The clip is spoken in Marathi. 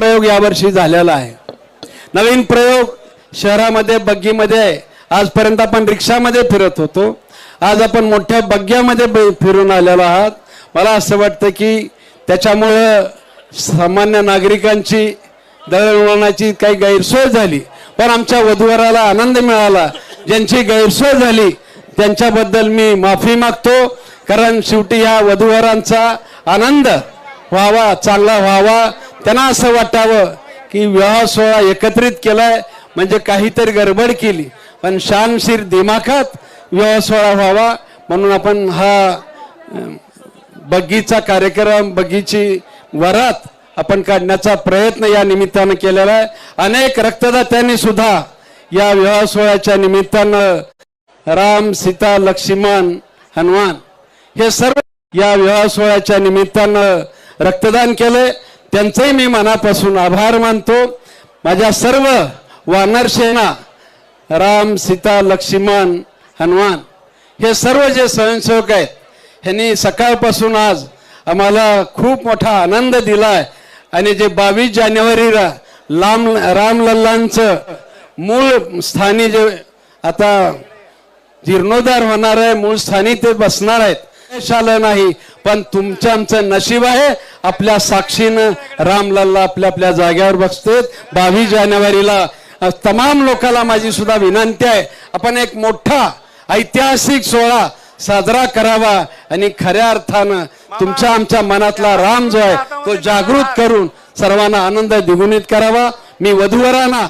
प्रयोग यावर्षी झालेला आहे. नवीन प्रयोग शहरामध्ये बग्गीमध्ये आहे आजपर्यंत आपण रिक्षामध्ये फिरत होतो. आज आपण मोठ्या बग्ग्यामध्ये फिरून आलेलो आहात. मला असं वाटतं की त्याच्यामुळं सामान्य नागरिकांची दळणवळणाची काही गैरसोय झाली. पण आमच्या वधूवराला आनंद मिळाला. ज्यांची गैरसोय झाली त्यांच्याबद्दल मी माफी मागतो. कारण शेवटी ह्या वधूवरांचा आनंद व्हावा चांगला व्हावा त्यांना असं वाटावं की विवाह सोहळा एकत्रित केलाय म्हणजे काहीतरी गडबड केली. पण शानशीर दिमाखात विवाह सोहळा व्हावा म्हणून आपण हा बगीचा कार्यक्रम बगीची वरात आपण काढण्याचा प्रयत्न या निमित्तानं केलेला आहे. अनेक रक्तदात्यांनी सुद्धा या विवाह सोहळ्याच्या निमित्तानं राम सीता लक्ष्मण हनुमान हे सर्व या विवाह सोहळ्याच्या निमित्तानं रक्तदान केलंय. त्यांचंही मी मनापासून आभार मानतो. माझ्या सर्व वानर सेना राम सीता लक्ष्मण हनुमान हे सर्व जे स्वयंसेवक आहेत ह्यांनी सकाळपासून आज आम्हाला खूप मोठा आनंद दिला आहे आणि जे बावीस जानेवारीला लाम रामलल्लांचं मूळ स्थानी जे आता जीर्णोद्धार होणार आहे मूळ स्थानी ते बसणार आहेत. यश नाही पण तुमचं आमचं नशीब आहे. आपल्या साक्षीनं रामलालला आपल्या आपल्या जाग्यावर बसतेत बावीस जानेवारीला तमाम लोकांना माझी सुद्धा विनंती आहे. आपण एक मोठा ऐतिहासिक सोहळा साजरा करावा आणि खऱ्या अर्थानं तुमच्या आमच्या मनातला राम जो आहे तो जागृत करून सर्वांना आनंद द्विगुणित करावा. मी वधूवरांना